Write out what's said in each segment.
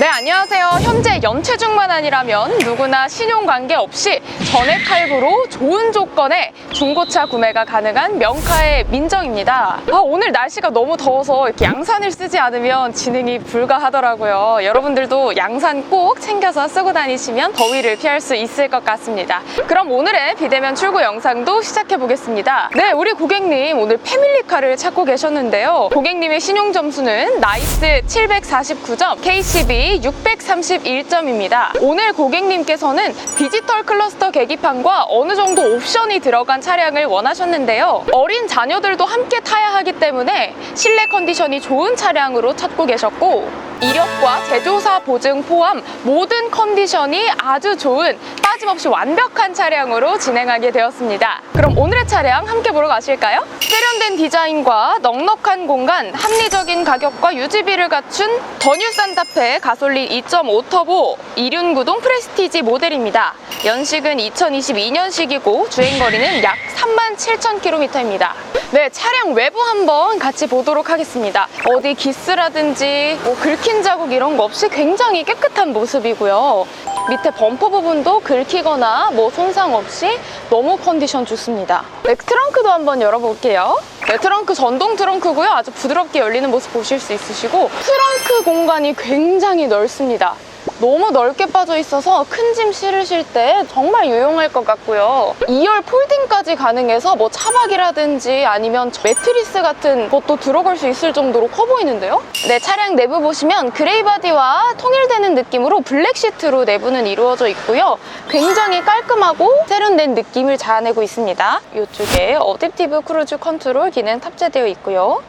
네, 안녕하세요. 현재 연체중만 아니라면 누구나 신용 관계 없이 전액 할부로 좋은 조건의 중고차 구매가 가능한 명카의 민정입니다. 아, 오늘 날씨가 너무 더워서 이렇게 양산을 쓰지 않으면 진행이 불가하더라고요. 여러분들도 양산 꼭 챙겨서 쓰고 다니시면 더위를 피할 수 있을 것 같습니다. 그럼 오늘의 비대면 출고 영상도 시작해 보겠습니다. 네, 우리 고객님 오늘 패밀리카를 찾고 계셨는데요. 고객님의 신용 점수는 나이스 749점, KCB 631점입니다. 오늘 고객님께서는 디지털 클러스터 계기판과 어느 정도 옵션이 들어간 차량을 원하셨는데요. 어린 자녀들도 함께 타야 하기 때문에 실내 컨디션이 좋은 차량으로 찾고 계셨고 이력과 제조사 보증 포함 모든 컨디션이 아주 좋은 빠짐없이 완벽한 차량으로 진행하게 되었습니다. 그럼 오늘의 차량 함께 보러 가실까요? 세련된 디자인과 넉넉한 공간, 합리적인 가격과 유지비를 갖춘 더뉴 산타페 가솔린 2.5 터보 이륜구동 프레스티지 모델입니다. 연식은 2022년식이고 주행거리는 약 37,000km입니다. 네, 차량 외부 한번 같이 보도록 하겠습니다. 어디 기스라든지 뭐 긁힌 자국 이런 거 없이 굉장히 깨끗한 모습이고요. 밑에 범퍼 부분도 긁히거나 뭐 손상 없이 너무 컨디션 좋습니다. 네, 트렁크도 한번 열어볼게요. 네, 트렁크 전동 트렁크고요. 아주 부드럽게 열리는 모습 보실 수 있으시고 트렁크 공간이 굉장히 넓습니다. 너무 넓게 빠져 있어서 큰 짐 실으실 때 정말 유용할 것 같고요. 2열 폴딩까지 가능해서 뭐 차박이라든지 아니면 매트리스 같은 것도 들어갈 수 있을 정도로 커 보이는데요? 네, 차량 내부 보시면 그레이 바디와 통일되는 느낌으로 블랙 시트로 내부는 이루어져 있고요. 굉장히 깔끔하고 세련된 느낌을 자아내고 있습니다. 이쪽에 어댑티브 크루즈 컨트롤 기능 탑재되어 있고요.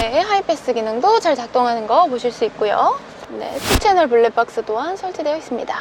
넣어주세요. 네, 하이패스 기능도 잘 작동하는 거 보실 수 있고요. 네, 2채널 블랙박스 또한 설치되어 있습니다.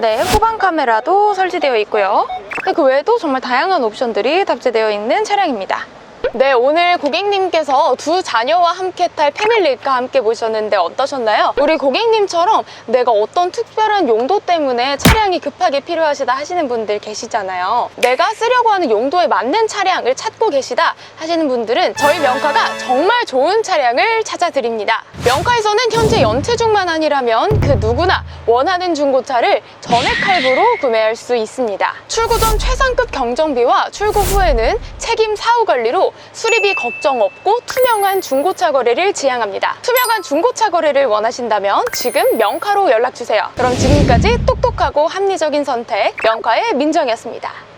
네, 후방 카메라도 설치되어 있고요. 네, 그 외에도 정말 다양한 옵션들이 탑재되어 있는 차량입니다. 네, 오늘 고객님께서 두 자녀와 함께 탈 패밀리카 함께 보셨는데 어떠셨나요? 우리 고객님처럼 내가 어떤 특별한 용도 때문에 차량이 급하게 필요하시다 하시는 분들 계시잖아요. 내가 쓰려고 하는 용도에 맞는 차량을 찾고 계시다 하시는 분들은 저희 명카가 정말 좋은 차량을 찾아드립니다. 명카에서는 현재 연체 중만 아니라면 그 누구나 원하는 중고차를 전액 할부로 구매할 수 있습니다. 출고 전 최상급 경정비와 출고 후에는 책임 사후 관리로 수리비 걱정 없고 투명한 중고차 거래를 지향합니다. 투명한 중고차 거래를 원하신다면 지금 명카로 연락 주세요. 그럼 지금까지 똑똑하고 합리적인 선택 명카의 민정이었습니다.